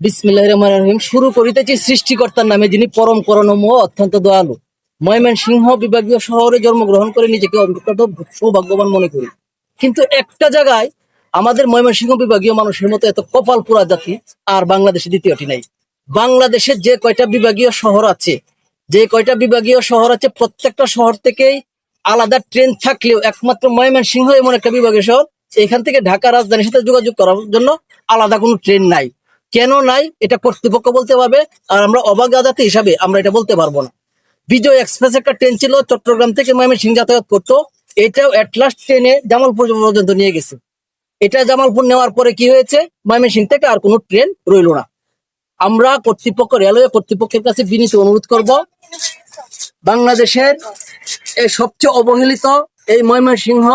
বিসমিল্লাহ রহমান রহিম। শুরু করিতেছি সৃষ্টিকর্তার নামে, যিনি পরম করণময় অত্যন্ত দয়ালু। ময়মনসিংহ বিভাগীয় শহরে জন্মগ্রহণ করে নিজেকে অন্তত সৌভাগ্যবান মনে করি। কিন্তু একটা জায়গায় আমাদের ময়মনসিংহ বিভাগীয় মানুষের মতো এত কপাল পুরা জাতি আর বাংলাদেশে দ্বিতীয়টি নাই। বাংলাদেশের যে কয়টা বিভাগীয় শহর আছে, যে কয়টা বিভাগীয় শহর আছে, প্রত্যেকটা শহর থেকেই আলাদা ট্রেন থাকলেও একমাত্র ময়মনসিংহ এমন একটা বিভাগীয় শহর। এখান থেকে ঢাকা রাজধানীর সাথে যোগাযোগ করার জন্য আলাদা কোনো ট্রেন নাই। কেন নাই এটা কর্তৃপক্ষ বলতে পারবে, আর আমরা অবাগা জাতি হিসাবে আমরা এটা বলতে পারব না। বিজয় এক্সপ্রেস একটা ট্রেন ছিল, চট্টগ্রাম থেকে ময়মনসিংহ যাতায়াত করতো। এটাও অ্যাটলাস্ট ট্রেনে জামালপুর পর্যন্ত নিয়ে গেছে। এটা জামালপুর নেওয়ার পরে কি হয়েছে? ময়মনসিংহ থেকে আর কোনো ট্রেন রইল না। আমরা কর্তৃপক্ষ, রেলওয়ে কর্তৃপক্ষের কাছে বিনীত অনুরোধ করব, বাংলাদেশের এই সবচেয়ে অবহেলিত এই ময়মনসিংহ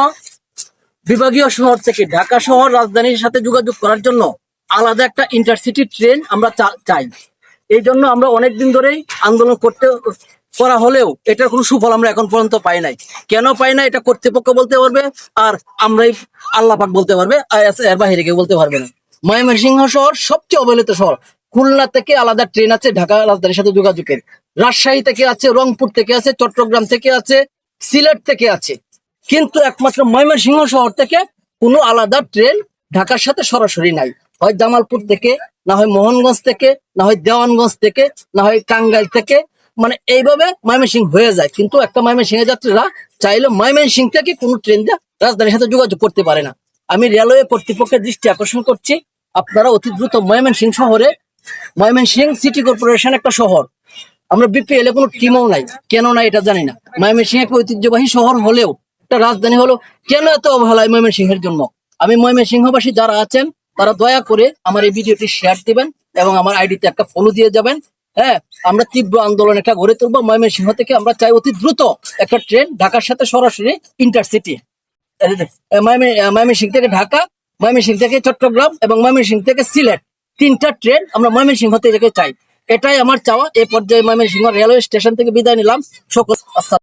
বিভাগীয় শহর থেকে ঢাকা শহর রাজধানীর সাথে যোগাযোগ করার জন্য আলাদা একটা ইন্টারসিটি ট্রেন আমরা চাই। এই জন্য আমরা অনেকদিন ধরেই আন্দোলন করতে, করা হলেও এটার কোনো সুফল আমরা এখন পর্যন্ত পাই নাই। কেন পাই না এটা কর্তৃপক্ষ বলতে পারবে আর আমরাই আল্লাহ পাক বলতে পারবে এর- বাইরে কেউ বলতে পারবে না। ময়মনসিংহ শহর সবচেয়ে অবহেলিত শহর। খুলনা থেকে আলাদা ট্রেন আছে, ঢাকা রাজধানীর সাথে যোগাযোগের। রাজশাহী থেকে আছে, রংপুর থেকে আছে, চট্টগ্রাম থেকে আছে, সিলেট থেকে আছে। কিন্তু একমাত্র ময়মনসিংহ শহর থেকে কোনো আলাদা ট্রেন ঢাকার সাথে সরাসরি নাই। হয় জামালপুর থেকে, না হয় মোহনগঞ্জ থেকে, না হয় দেওয়ানগঞ্জ থেকে, না হয় টাঙ্গাইল থেকে মানে এইভাবে ময়মনসিংহ হয়ে যায়। কিন্তু একটা ময়মনসিংহ যাত্রীরা চাইলে ময়মনসিংহ থেকে কোনো ট্রেন দিয়ে রাজধানীর সাথে যোগাযোগ করতে পারে না। আমি রেলওয়ে কর্তৃপক্ষের দৃষ্টি আকর্ষণ করছি। আপনারা অতি দ্রুত ময়মনসিংহ শহরে ময়মনসিং সিটি কর্পোরেশন একটা শহর। আমরা বিপিএল এ কোনো টিমও নাই। কেন না এটা জানি না। ময়মনসিংহ একটা ঐতিহ্যবাহী শহর হলেও, একটা রাজধানী হলো, কেন এত অবহেলায় ময়মনসিংহের জন্য? আমি ময়মনসিংহবাসী যারা আছেন তারা দয়া করে আমার এই ভিডিওটি শেয়ার দিবেন এবং আমার আইডিতে একটা ফলো দিয়ে যাবেন। হ্যাঁ আমরা তীব্র আন্দোলন একটা গড়ে তুলবো। ময়মনসিংহ থেকে আমরা চাই অতি দ্রুত একটা ট্রেন ঢাকার সাথে সরাসরি ইন্টারসিটি ময়মনসিংহ থেকে ঢাকা, ময়মনসিংহ থেকে চট্টগ্রাম এবং ময়মনসিংহ থেকে সিলেট। তিনটা ট্রেন আমরা ময়মনসিংহ থেকে চাই। এটাই আমার চাওয়া। এই পর্যায়ে ময়মনসিংহ রেলওয়ে স্টেশন থেকে বিদায় নিলাম। সকল